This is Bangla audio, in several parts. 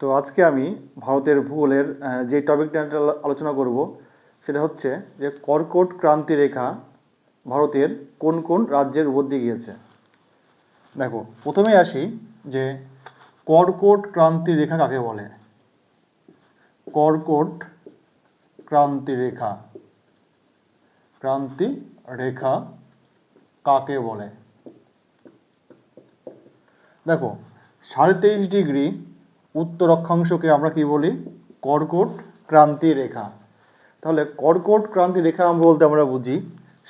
তো আজকে আমি ভারতের ভূগোলের যে টপিকটা আলোচনা করব, সেটা হচ্ছে যে কর্কট ক্রান্তি রেখা ভারতের কোন কোন রাজ্যের উপর দিয়ে গিয়েছে। দেখো প্রথমেই আসি যে কর্কট ক্রান্তি রেখা কাকে বলে? কর্কট ক্রান্তি রেখা। ক্রান্তি রেখা কাকে বলে? দেখো, সাড়ে তেইশ ডিগ্রি উত্তর অক্ষাংশকে আমরা কি বলি? কর্কট ক্রান্তি রেখা। তাহলে কর্কট ক্রান্তি রেখা বলতে আমরা বুঝি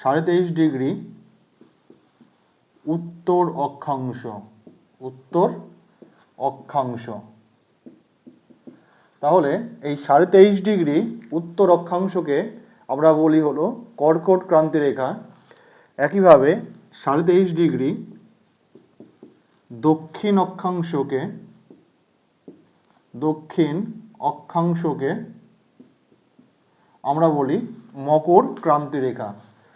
সাড়ে তেইশ ডিগ্রি উত্তর অক্ষাংশ। উত্তর অক্ষাংশ। তাহলে এই সাড়ে তেইশ ডিগ্রি উত্তর অক্ষাংশকে আমরা বলি হলো কর্কট ক্রান্তি রেখা। একইভাবে সাড়ে তেইশ ডিগ্রি দক্ষিণ অক্ষাংশকে দক্ষিণ অক্ষাংশকে আমরা বলি মকর ক্রান্তি রেখা।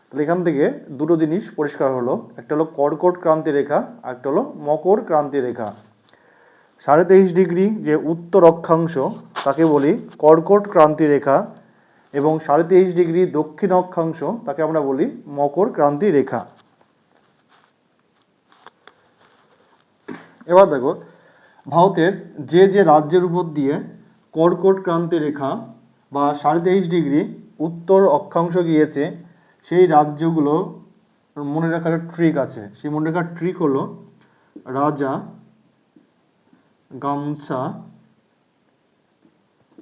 তাহলে এখান থেকে দুটো জিনিস পরিষ্কার হলো। একটা হলো কর্কট ক্রান্তি রেখা, আর একটা হলো মকর ক্রান্তি রেখা। সাড়ে তেইশ ডিগ্রি যে উত্তর অক্ষাংশ, তাকে বলি কর্কট ক্রান্তি রেখা, এবং সাড়ে তেইশ ডিগ্রি দক্ষিণ অক্ষাংশ, তাকে আমরা বলি মকর ক্রান্তি রেখা। এবার দেখো ভারতের যে যে রাজ্যের উপর দিয়ে কর্কট ক্রান্তি রেখা বা সাড়ে তেইশ ডিগ্রি উত্তর অক্ষাংশ গিয়েছে, সেই রাজ্যগুলো মনে রাখার ট্রিক আছে। সেই মনে রাখার ট্রিক হলো রাজা গামছা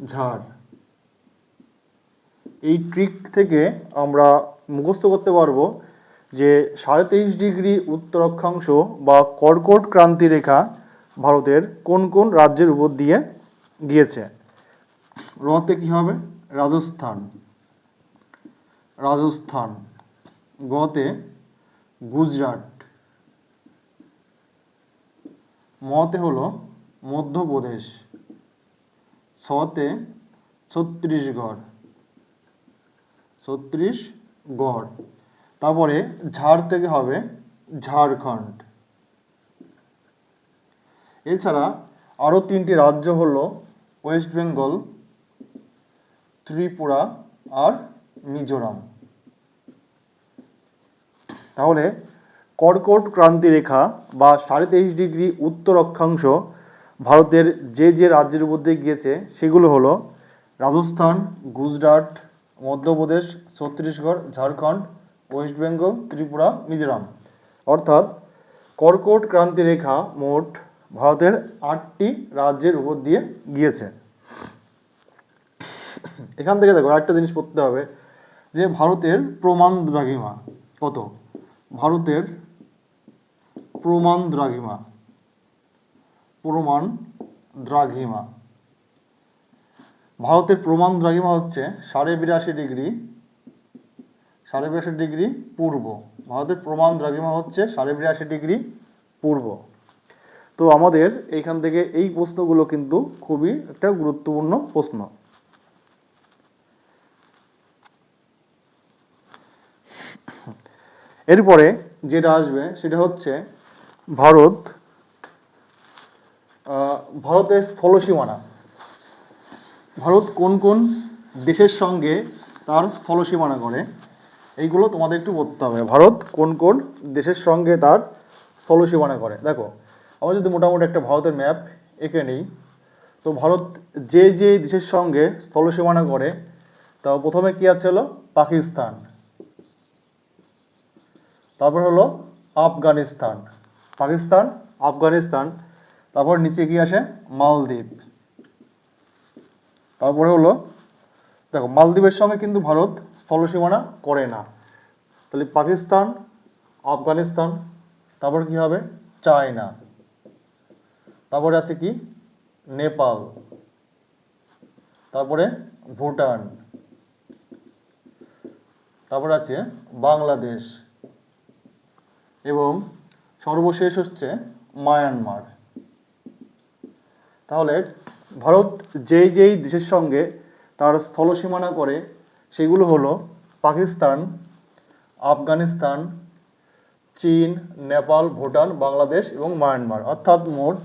ঝাড়। এই ট্রিক থেকে আমরা মুখস্থ করতে পারব যে সাড়ে তেইশ ডিগ্রি উত্তর অক্ষাংশ বা কর্কট ক্রান্তি রেখা ভারতের কোন কোন রাজ্যের উপর দিয়ে গিয়েছে? রতে কি হবে? রাজস্থান। রাজস্থান। গতে গুজরাট। মতে হলো মধ্যপ্রদেশ। ছতে ছত্রিশগড় ছত্রিশগড় তারপরে ঝাড় থেকে হবে ঝাড়খণ্ড। এছাড়া আরও তিনটি রাজ্য হলো ওয়েস্ট বেঙ্গল, ত্রিপুরা আর মিজোরাম। তাহলে কর্কট ক্রান্তি রেখা বা সাড়ে তেইশ ডিগ্রি উত্তর অক্ষাংশ ভারতের যে যে রাজ্যের দিয়ে গিয়েছে, সেগুলো হলো রাজস্থান, গুজরাট, মধ্যপ্রদেশ, ছত্তিশগড়, ঝাড়খণ্ড, ওয়েস্ট বেঙ্গল, ত্রিপুরা, মিজোরাম। অর্থাৎ কর্কট ক্রান্তি রেখা মোট ভারতের আটটি রাজ্যের উপর দিয়ে গিয়েছে। এখান থেকে দেখো একটা জিনিস পড়তে হবে, যে ভারতের প্রমাণ দ্রাঘিমা কত? ভারতের প্রমাণ দ্রাঘিমা প্রমাণ দ্রাঘিমা। ভারতের প্রমাণ দ্রাঘিমা হচ্ছে সাড়ে বিরাশি ডিগ্রি, সাড়ে বিরাশি ডিগ্রি পূর্ব। ভারতের প্রমাণ দ্রাঘিমা হচ্ছে সাড়ে বিরাশি ডিগ্রি পূর্ব। তো আমাদের এইখান থেকে এই প্রশ্নগুলো কিন্তু খুবই একটা গুরুত্বপূর্ণ প্রশ্ন। এরপরে যেটা আসবে সেটা হচ্ছে ভারত ভারতের স্থলসীমানা। ভারত কোন কোন দেশের সঙ্গে তার স্থলসীমানা করে এইগুলো তোমাদের একটু বলতে হবে। ভারত কোন কোন দেশের সঙ্গে তার স্থলসীমানা করে দেখো আমরা যদি মোটামুটি একটা ভারতের ম্যাপ এঁকে নিই, তো ভারত যে যে দেশের সঙ্গে স্থলসীমানা করে তা প্রথমে কি আছে হলো? পাকিস্তান। তারপর হলো আফগানিস্তান। পাকিস্তান, আফগানিস্তান, তারপর নিচে কি আসে? মালদ্বীপ। তারপরে হলো, দেখো, মালদ্বীপের সঙ্গে কিন্তু ভারত স্থলসীমানা করে না। তাহলে পাকিস্তান, আফগানিস্তান, তারপর কি হবে? চায়না। তারপরে আছে কি? নেপাল। তারপরে ভুটান। তারপর আছে বাংলাদেশ। এবং সর্বশেষ হচ্ছে মায়ানমার। তাহলে ভারত যেই যেই দেশের সঙ্গে তার স্থলসীমানা করে, সেগুলো হলো পাকিস্তান, আফগানিস্তান, চীন, নেপাল, ভুটান, বাংলাদেশ এবং মায়ানমার। অর্থাৎ মোট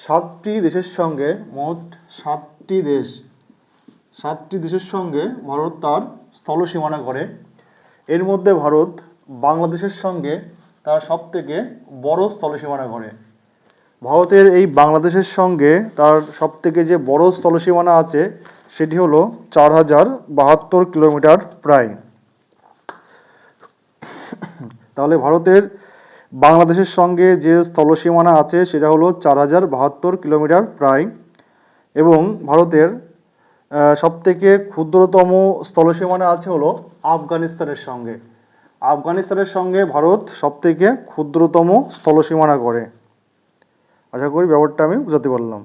সাতটি দেশের সঙ্গে, মোট সাতটি দেশ, সাতটি দেশের সঙ্গে ভারত তার স্থল সীমানা করে এর মধ্যে ভারত বাংলাদেশের সঙ্গে তার সবথেকে বড় স্থল সীমানা করে ভারতের এই বাংলাদেশের সঙ্গে তার সব থেকে যে বড় স্থল সীমানা আছে, সেটি হলো চার হাজার বাহাত্তর কিলোমিটার প্রায়। তাহলে ভারতের বাংলাদেশের সঙ্গে যে স্থলসীমানা আছে, সেটা হলো চার হাজার বাহাত্তর কিলোমিটার প্রায়। এবং ভারতের সবথেকে ক্ষুদ্রতম স্থলসীমানা আছে হলো আফগানিস্তানের সঙ্গে। আফগানিস্তানের সঙ্গে ভারত সবথেকে ক্ষুদ্রতম স্থলসীমানা করে আশা করি ব্যাপারটা আমি বুঝাতে পারলাম।